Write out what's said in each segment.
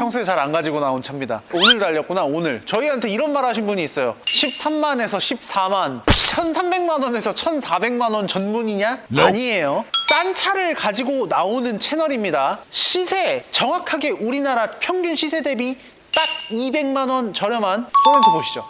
평소에 잘 안 가지고 나온 차입니다. 오늘 달렸구나, 오늘. 저희한테 이런 말 하신 분이 있어요. 13만에서 14만, 1,300만 원에서 1,400만 원 전문이냐? 아니에요. 싼 차를 가지고 나오는 채널입니다. 시세, 정확하게 우리나라 평균 시세 대비 딱 200만 원 저렴한 소렌토 보시죠.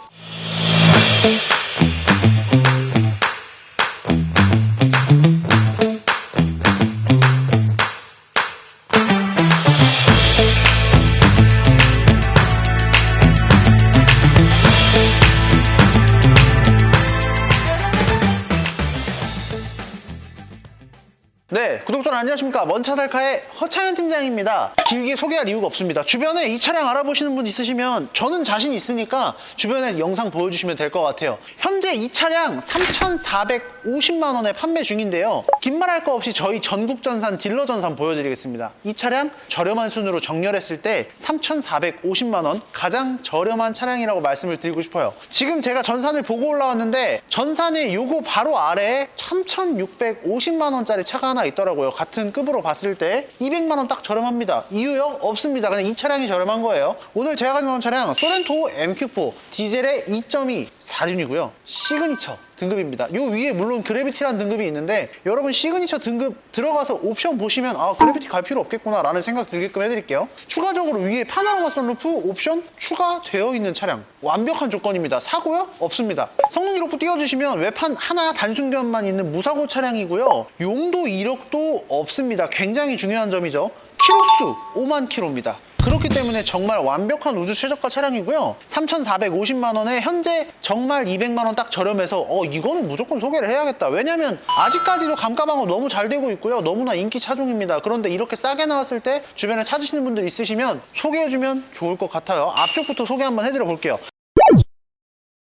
구독자 안녕하십니까. 먼차살카의 허창현 팀장입니다. 길게 소개할 이유가 없습니다. 주변에 이 차량 알아보시는 분 있으시면 저는 자신 있으니까 주변에 영상 보여주시면 될 것 같아요. 현재 이 차량 3,450만 원에 판매 중인데요. 긴 말 할 거 없이 저희 전국 전산 딜러 전산 보여드리겠습니다. 이 차량 저렴한 순으로 정렬했을 때 3,450만 원 가장 저렴한 차량이라고 말씀을 드리고 싶어요. 지금 제가 전산을 보고 올라왔는데 전산에 요거 바로 아래에 3,650만 원짜리 차가 하나 있더라고요. 같은 급으로 봤을 때 200만 원 딱 저렴합니다. 이유요? 없습니다. 그냥 이 차량이 저렴한 거예요. 오늘 제가 가지고 온 차량 소렌토 MQ4 디젤의 2.2 4륜이고요. 시그니처 등급입니다. 요 위에 물론 그래비티라는 등급이 있는데 여러분 시그니처 등급 들어가서 옵션 보시면 아 그래비티 갈 필요 없겠구나 라는 생각 들게끔 해드릴게요. 추가적으로 위에 파노라마 선루프 옵션 추가되어 있는 차량 완벽한 조건입니다. 사고요? 없습니다. 성능 기록부 띄워주시면 외판 하나 단순견만 있는 무사고 차량이고요. 용도 이력도 없습니다. 굉장히 중요한 점이죠. 키로수 5만 킬로입니다. 그렇기 때문에 정말 완벽한 우주 최저가 차량이고요. 3,450만 원에 현재 정말 200만 원 딱 저렴해서 어 이거는 무조건 소개를 해야겠다. 왜냐면 아직까지도 감가방어 너무 잘 되고 있고요. 너무나 인기 차종입니다. 그런데 이렇게 싸게 나왔을 때 주변에 찾으시는 분들 있으시면 소개해주면 좋을 것 같아요. 앞쪽부터 소개 한번 해드려 볼게요.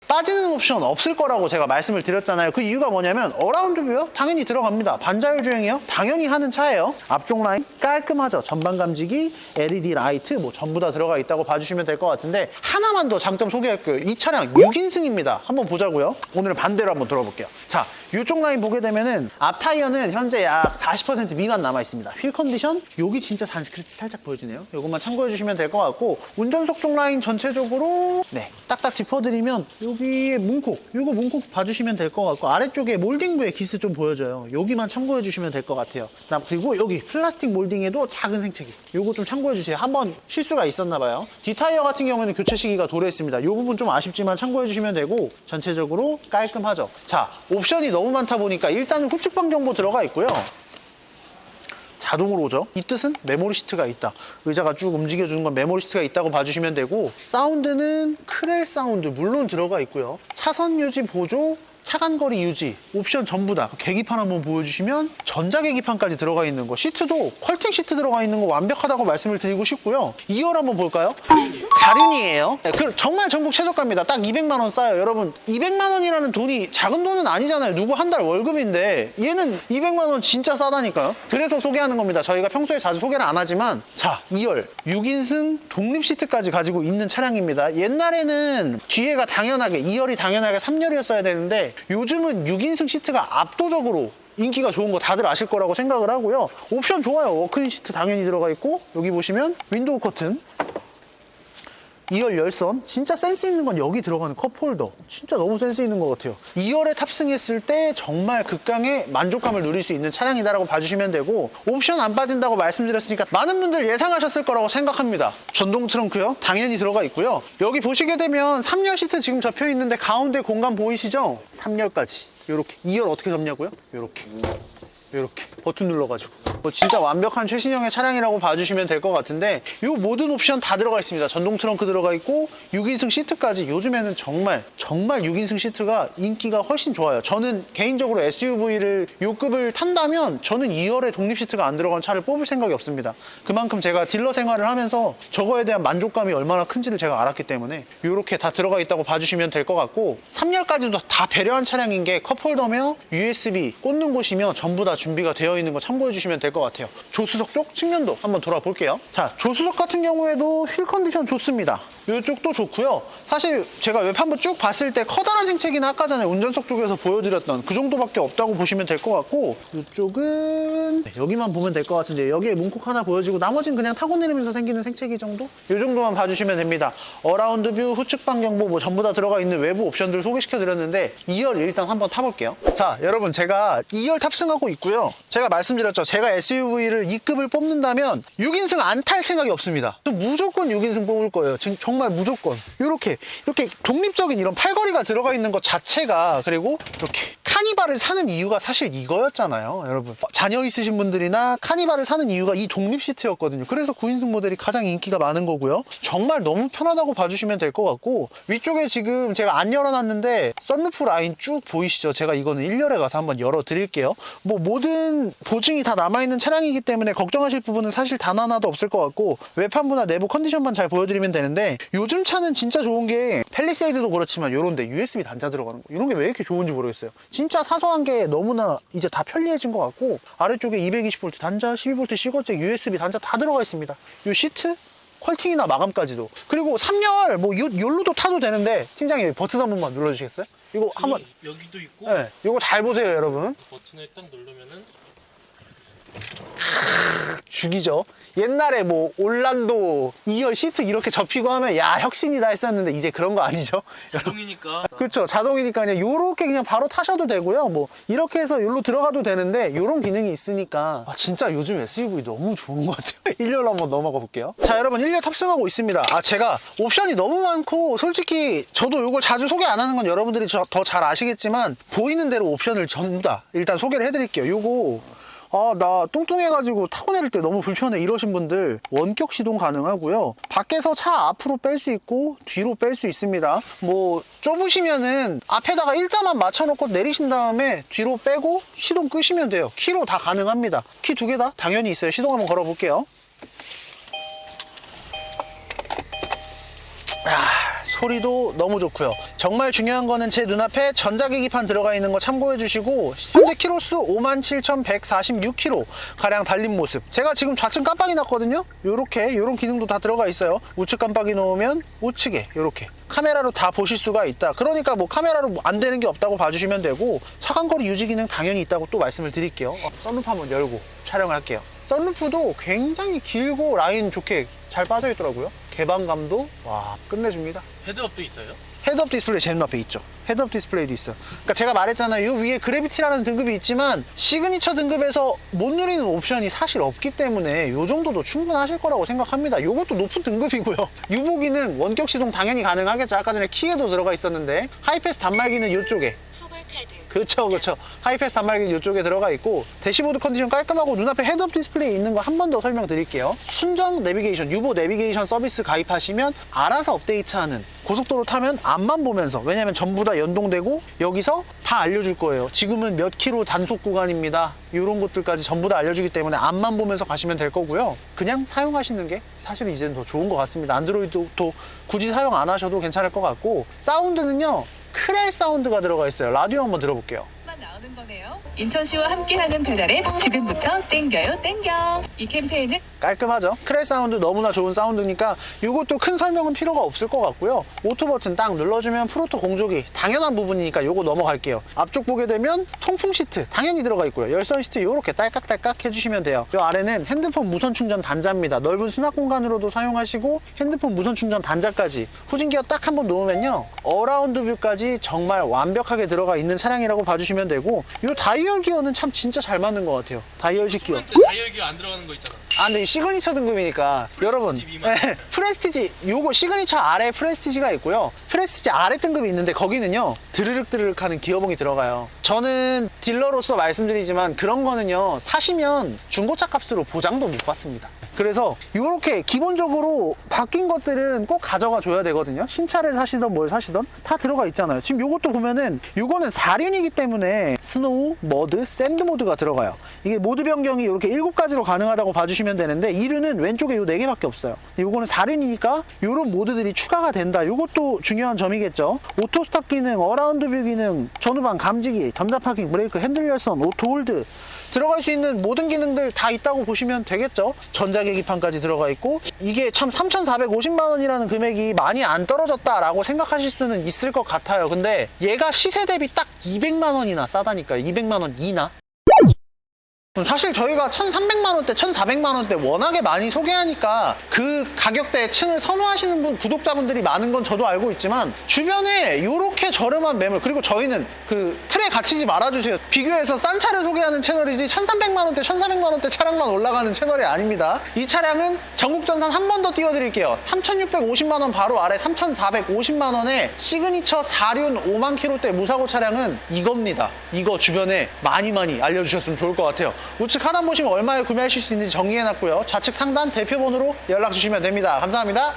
빠지는 옵션 없을 거라고 제가 말씀을 드렸잖아요. 그 이유가 뭐냐면 어라운드 뷰요? 당연히 들어갑니다. 반자율 주행이요? 당연히 하는 차예요. 앞쪽 라인 깔끔하죠. 전방 감지기, LED 라이트 뭐 전부 다 들어가 있다고 봐주시면 될 것 같은데 하나만 더 장점 소개할게요. 이 차량 6인승입니다. 한번 보자고요. 오늘은 반대로 한번 들어볼게요. 자, 이쪽 라인 보게 되면은 앞 타이어는 현재 약 40% 미만 남아 있습니다. 휠 컨디션 여기 진짜 산 스크래치 살짝 보여주네요. 이것만 참고해 주시면 될 것 같고 운전석 쪽 라인 전체적으로 네 딱딱 짚어드리면 여기에 문콕 이거 문콕 봐주시면 될 것 같고 아래쪽에 몰딩부의 기스 좀 보여져요. 여기만 참고해 주시면 될 것 같아요. 나- 그리고 여기 플라스틱 몰딩에도 작은 생채기 이거 좀 참고해 주세요. 한번 실수가 있었나 봐요. 뒷타이어 같은 경우에는 교체 시기가 도래했습니다. 이 부분 좀 아쉽지만 참고해 주시면 되고 전체적으로 깔끔하죠. 자 옵션이 너무 많다 보니까 일단 후측방 정보 들어가 있고요. 자동으로 오죠. 이 뜻은 메모리 시트가 있다. 의자가 쭉 움직여주는 건 메모리 시트가 있다고 봐주시면 되고 사운드는 크렐 사운드 물론 들어가 있고요. 차선 유지 보조, 차간 거리 유지 옵션 전부 다 계기판 한번 보여주시면 전자 계기판까지 들어가 있는 거 시트도 퀄팅 시트 들어가 있는 거 완벽하다고 말씀을 드리고 싶고요. 2열 한번 볼까요? 4륜이에요. 그 정말 전국 최저가입니다. 딱 200만 원 싸요. 여러분 200만 원이라는 돈이 작은 돈은 아니잖아요. 누구 한 달 월급인데 얘는 200만 원 진짜 싸다니까요. 그래서 소개하는 겁니다. 저희가 평소에 자주 소개를 안 하지만 자 2열 6인승 독립 시트까지 가지고 있는 차량입니다. 옛날에는 뒤에가 당연하게 2열이 당연하게 3열이었어야 되는데 요즘은 6인승 시트가 압도적으로 인기가 좋은 거 다들 아실 거라고 생각을 하고요. 옵션 좋아요. 워크인 시트 당연히 들어가 있고 여기 보시면 윈도우 커튼 2열 열선. 진짜 센스 있는 건 여기 들어가는 컵홀더. 진짜 너무 센스 있는 것 같아요. 2열에 탑승했을 때 정말 극강의 만족감을 누릴 수 있는 차량이다라고 봐주시면 되고 옵션 안 빠진다고 말씀드렸으니까 많은 분들 예상하셨을 거라고 생각합니다. 전동 트렁크요? 당연히 들어가 있고요. 여기 보시게 되면 3열 시트 지금 접혀 있는데 가운데 공간 보이시죠? 3열까지. 이렇게. 2열 어떻게 접냐고요? 이렇게 이렇게 버튼 눌러가지고. 뭐 진짜 완벽한 최신형의 차량이라고 봐주시면 될 것 같은데 이 모든 옵션 다 들어가 있습니다. 전동 트렁크 들어가 있고 6인승 시트까지. 요즘에는 정말 정말 6인승 시트가 인기가 훨씬 좋아요. 저는 개인적으로 SUV를 요 급을 탄다면 저는 2열에 독립 시트가 안 들어간 차를 뽑을 생각이 없습니다. 그만큼 제가 딜러 생활을 하면서 저거에 대한 만족감이 얼마나 큰지를 제가 알았기 때문에 이렇게 다 들어가 있다고 봐주시면 될 것 같고 3열까지도 다 배려한 차량인 게 컵홀더며 USB 꽂는 곳이며 전부 다 준비가 되어 있는 거 참고해 주시면 될 것 같아요. 조수석 쪽 측면도 한번 돌아볼게요. 자, 조수석 같은 경우에도 휠 컨디션 좋습니다. 이쪽도 좋고요. 사실 제가 웹 한번 쭉 봤을 때 커다란 생채기는 아까 전에 운전석 쪽에서 보여드렸던 그 정도밖에 없다고 보시면 될 것 같고 이쪽은 네, 여기만 보면 될 것 같은데 여기에 문콕 하나 보여지고 나머지는 그냥 타고 내리면서 생기는 생채기 정도? 이 정도만 봐주시면 됩니다. 어라운드 뷰, 후측방 경보 뭐 전부 다 들어가 있는 외부 옵션들 소개시켜 드렸는데 2열 일단 한번 타볼게요. 자, 여러분 제가 2열 탑승하고 있고요. 제가 말씀드렸죠. 제가 SUV를 2급을 뽑는다면 6인승 안 탈 생각이 없습니다. 또 무조건 6인승 뽑을 거예요. 지금 정말 무조건. 이렇게 이렇게 독립적인 이런 팔걸이가 들어가 있는 것 자체가 그리고 이렇게 카니발을 사는 이유가 사실 이거였잖아요, 여러분. 어, 자녀 있으신 분들이나 카니발을 사는 이유가 이 독립 시트였거든요. 그래서 9인승 모델이 가장 인기가 많은 거고요. 정말 너무 편하다고 봐주시면 될 것 같고 위쪽에 지금 제가 안 열어놨는데 썬루프 라인 쭉 보이시죠? 제가 이거는 1열에 가서 한번 열어 드릴게요. 뭐 모든 보증이 다 남아있는 차량이기 때문에 걱정하실 부분은 사실 단 하나도 없을 것 같고 외판부나 내부 컨디션만 잘 보여드리면 되는데 요즘 차는 진짜 좋은 게 펠리세이드도 그렇지만 요런데 USB 단자 들어가는 거 이런 게 왜 이렇게 좋은지 모르겠어요. 진짜 사소한 게 너무나 이제 다 편리해진 것 같고 아래쪽에 220V 단자, 12V 시거잭, USB 단자 다 들어가 있습니다. 요 시트 퀄팅이나 마감까지도 그리고 3열 뭐 요, 요로도 타도 되는데 팀장님 버튼 한 번만 눌러주시겠어요? 이거 한번 여기도 있고 네, 이거 잘 보세요 여러분 버튼을 딱 누르면은 죽이죠. 옛날에 뭐 올란도 2열 시트 이렇게 접히고 하면 야 혁신이다 했었는데 이제 그런 거 아니죠? 자동이니까. 그렇죠 자동이니까 그냥 요렇게 그냥 바로 타셔도 되고요. 뭐 이렇게 해서 여기로 들어가도 되는데 요런 기능이 있으니까. 아, 진짜 요즘 SUV 너무 좋은 것 같아요. 1열 한번 넘어가 볼게요. 자 여러분 1열 탑승하고 있습니다. 아 제가 옵션이 너무 많고 솔직히 저도 요걸 자주 소개 안 하는 건 여러분들이 더 잘 아시겠지만 보이는 대로 옵션을 전부 다 일단 소개를 해드릴게요. 요거 아, 나 뚱뚱해가지고 타고 내릴 때 너무 불편해 이러신 분들 원격 시동 가능하고요. 밖에서 차 앞으로 뺄 수 있고 뒤로 뺄 수 있습니다. 뭐 좁으시면은 앞에다가 일자만 맞춰놓고 내리신 다음에 뒤로 빼고 시동 끄시면 돼요. 키로 다 가능합니다. 키 두 개 다 당연히 있어요. 시동 한번 걸어 볼게요. 아, 소리도 너무 좋고요. 정말 중요한 거는 제 눈앞에 전자계기판 들어가 있는 거 참고해 주시고 현재 키로수 57,146km 가량 달린 모습. 제가 지금 좌측 깜빡이 났거든요. 요렇게 요런 기능도 다 들어가 있어요. 우측 깜빡이 놓으면 우측에 요렇게 카메라로 다 보실 수가 있다. 그러니까 뭐 카메라로 뭐안 되는 게 없다고 봐주시면 되고 차간거리 유지 기능 당연히 있다고 또 말씀을 드릴게요. 어, 썬루프 한번 열고 촬영을 할게요. 썬루프도 굉장히 길고 라인 좋게 잘 빠져 있더라고요. 개방감도 와 끝내줍니다. 헤드업도 있어요. 헤드업 디스플레이 제 눈앞에 있죠. 헤드업 디스플레이도 있어요. 그러니까 제가 말했잖아요. 이 위에 그래비티라는 등급이 있지만 시그니처 등급에서 못 누리는 옵션이 사실 없기 때문에 이 정도도 충분하실 거라고 생각합니다. 이것도 높은 등급이고요. 유보기는 원격 시동 당연히 가능하겠죠. 아까 전에 키에도 들어가 있었는데 하이패스 단말기는 이쪽에 그쵸 그쵸. 하이패스 단말기는 이쪽에 들어가 있고 대시보드 컨디션 깔끔하고 눈앞에 헤드업 디스플레이 있는 거 한 번 더 설명드릴게요. 순정 내비게이션 유보 내비게이션 서비스 가입하시면 알아서 업데이트하는 고속도로 타면 앞만 보면서 왜냐면 전부 다 연동되고 여기서 다 알려줄 거예요. 지금은 몇 킬로 단속 구간입니다. 이런 것들까지 전부 다 알려주기 때문에 앞만 보면서 가시면 될 거고요. 그냥 사용하시는 게 사실은 이제는 더 좋은 것 같습니다. 안드로이드도 굳이 사용 안 하셔도 괜찮을 것 같고 사운드는요 크렐 사운드가 들어가 있어요 라디오 한번 들어볼게요 만 나오는 거네요. 인천시와 함께하는 배달앱 지금부터 땡겨요 땡겨. 이 캠페인은 깔끔하죠? 크렐 사운드 너무나 좋은 사운드니까 이것도 큰 설명은 필요가 없을 것 같고요. 오토 버튼 딱 눌러주면 프로토 공조기 당연한 부분이니까 요거 넘어갈게요. 앞쪽 보게 되면 통풍 시트 당연히 들어가 있고요. 열선 시트 요렇게 딸깍딸깍 해주시면 돼요. 요 아래는 핸드폰 무선 충전 단자입니다. 넓은 수납 공간으로도 사용하시고 핸드폰 무선 충전 단자까지 후진 기어 딱 한 번 놓으면요. 어라운드 뷰까지 정말 완벽하게 들어가 있는 차량이라고 봐주시면 되고 요 다이얼 기어는 참 진짜 잘 맞는 것 같아요. 다이얼식 기어. 그 다이얼기 안 들어가는 거 있잖아. 아, 근데 이 시그니처 등급이니까 여러분. 네, 프레스티지 요거 시그니처 아래 프레스티지가 있고요 프레스티지 아래 등급이 있는데 거기는요 드르륵 드르륵 하는 기어봉이 들어가요 저는 딜러로서 말씀드리지만 그런 거는요 사시면 중고차 값으로 보장도 못 받습니다 그래서 이렇게 기본적으로 바뀐 것들은 꼭 가져가 줘야 되거든요. 신차를 사시던 뭘 사시던 다 들어가 있잖아요. 지금 요것도 보면은 요거는 4륜이기 때문에 스노우, 머드, 샌드 모드가 들어가요. 이게 모드 변경이 이렇게 7가지로 가능하다고 봐주시면 되는데 2륜은 왼쪽에 요 4개밖에 없어요. 요거는 4륜이니까 요런 모드들이 추가가 된다. 요것도 중요한 점이겠죠. 오토 스탑 기능, 어라운드 뷰 기능, 전후방 감지기, 전자 파킹, 브레이크, 핸들 열선, 오토 홀드 들어갈 수 있는 모든 기능들 다 있다고 보시면 되겠죠. 전자계기판까지 들어가 있고 이게 참 3,450만 원이라는 금액이 많이 안 떨어졌다라고 생각하실 수는 있을 것 같아요. 근데 얘가 시세 대비 딱 200만 원이나 싸다니까요. 200만 원 이나. 사실 저희가 1,300만 원대, 1,400만 원대 워낙에 많이 소개하니까 그 가격대에 층을 선호하시는 분, 구독자분들이 많은 건 저도 알고 있지만 주변에 이렇게 저렴한 매물 그리고 저희는 그 틀에 갇히지 말아주세요. 비교해서 싼 차를 소개하는 채널이지 1,300만 원대, 1,400만 원대 차량만 올라가는 채널이 아닙니다. 이 차량은 전국전산 한 번 더 띄워드릴게요. 3,650만 원 바로 아래 3,450만 원에 시그니처 4륜 5만 킬로대 무사고 차량은 이겁니다. 이거 주변에 많이 많이 알려주셨으면 좋을 것 같아요. 우측 하단 보시면 얼마에 구매하실 수 있는지 정리해놨고요. 좌측 상단 대표번호로 연락 주시면 됩니다. 감사합니다.